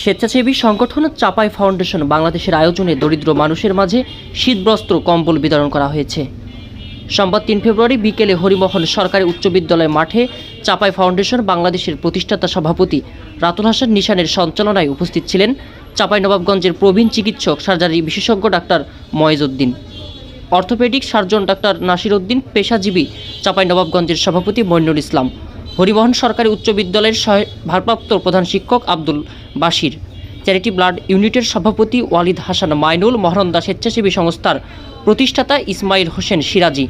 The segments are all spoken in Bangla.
স্বেচ্ছাসেবী সংগঠন চাপাই ফাউন্ডেশন বাংলাদেশের আয়োজনে দরিদ্র মানুষের মাঝে শীতবস্ত্র, কম্বল বিতরণ করা হয়েছে। সোমবার তিন ফেব্রুয়ারি বিকেলে হরিমোহন সরকারি উচ্চ বিদ্যালয় মাঠে চাপাই ফাউন্ডেশন বাংলাদেশের প্রতিষ্ঠাতা সভাপতি রাতুল হাসান নিশানের সঞ্চালনায় উপস্থিত ছিলেন চাপাই নবাবগঞ্জের প্রবীণ চিকিৎসক সার্জারি বিশেষজ্ঞ doctor Moyezuddin orthopaedic surgeon doctor Nasir Uddin, পেশাজীবী চাপাই নবাবগঞ্জের সভাপতি মইনুল ইসলাম। হরিমোহন সরকারি উচ্চ বিদ্যালয়ের ভারপ্রাপ্ত প্রধান শিক্ষক আব্দুল বাশির। চ্যারিটি ব্লাড ইউনিটের সভাপতি ওয়ালিদ হাসান মাইনুল মহরন্দা স্বেচ্ছাসেবী সংস্থার প্রতিষ্ঠাতা ইসমাইল হোসেন সিরাজি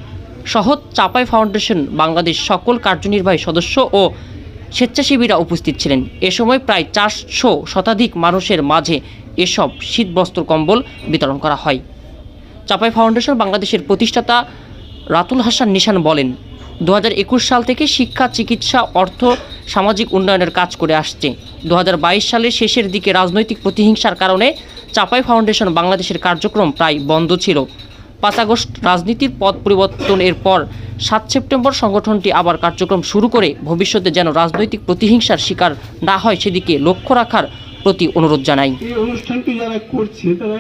সহ চাপাই ফাউন্ডেশন বাংলাদেশ সকল কার্যনির্বাহী সদস্য ও স্বেচ্ছাসেবীরা উপস্থিত ছিলেন। এ সময় প্রায় চারশো শতাধিক মানুষের মাঝে এসব শীতবস্ত্র কম্বল বিতরণ করা হয়। চাপাই ফাউন্ডেশন বাংলাদেশের প্রতিষ্ঠাতা রাতুল হাসান নিশান বলেন দু হাজার একুশ সাল থেকে শিক্ষা, চিকিৎসা, অর্থ, সামাজিক উন্নয়নের কাজ করে আসছে। দু হাজার বাইশ সালের শেষের দিকে রাজনৈতিক প্রতিহিংসার কারণে চাপাই ফাউন্ডেশন বাংলাদেশের কার্যক্রম প্রায় বন্ধ ছিল। পাঁচ আগস্ট রাজনীতির পথ পরিবর্তনের পর সাত সেপ্টেম্বর সংগঠনটি আবার কার্যক্রম শুরু করে, ভবিষ্যতে যেন রাজনৈতিক প্রতিহিংসার শিকার না হয় সেদিকে লক্ষ্য রাখার প্রতি অনুরোধ জানাই। এই অনুষ্ঠানটি যারা করছে, তারা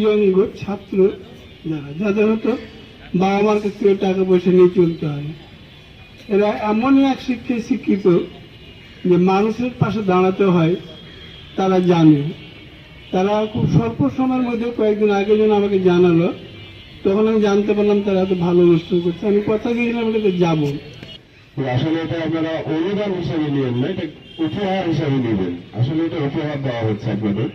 ইয়ং ছাত্র যারা, যাদের হয়তো বাবা মার কাছ থেকে টাকা পয়সা নিয়ে চলতে হয়। এরা এমনই এক শিক্ষায় শিক্ষিত যে মানুষের পাশে দাঁড়াতে হয়, তারা জানে। তারা খুব স্বল্প সময়ের মধ্যে কয়েকদিন আগে যেন আমাকে জানালো, তখন আমি জানতে পারলাম তারা এত ভালো অনুষ্ঠান করছে। আমি কথা দিয়েছিলাম এটাতে যাব। আসলে এটা আপনারা অনুদান হিসাবে নিবেন না, এটা উপহার হিসাবে নেবেন। আসলে এটা উপহার দেওয়া হচ্ছে আপনাদের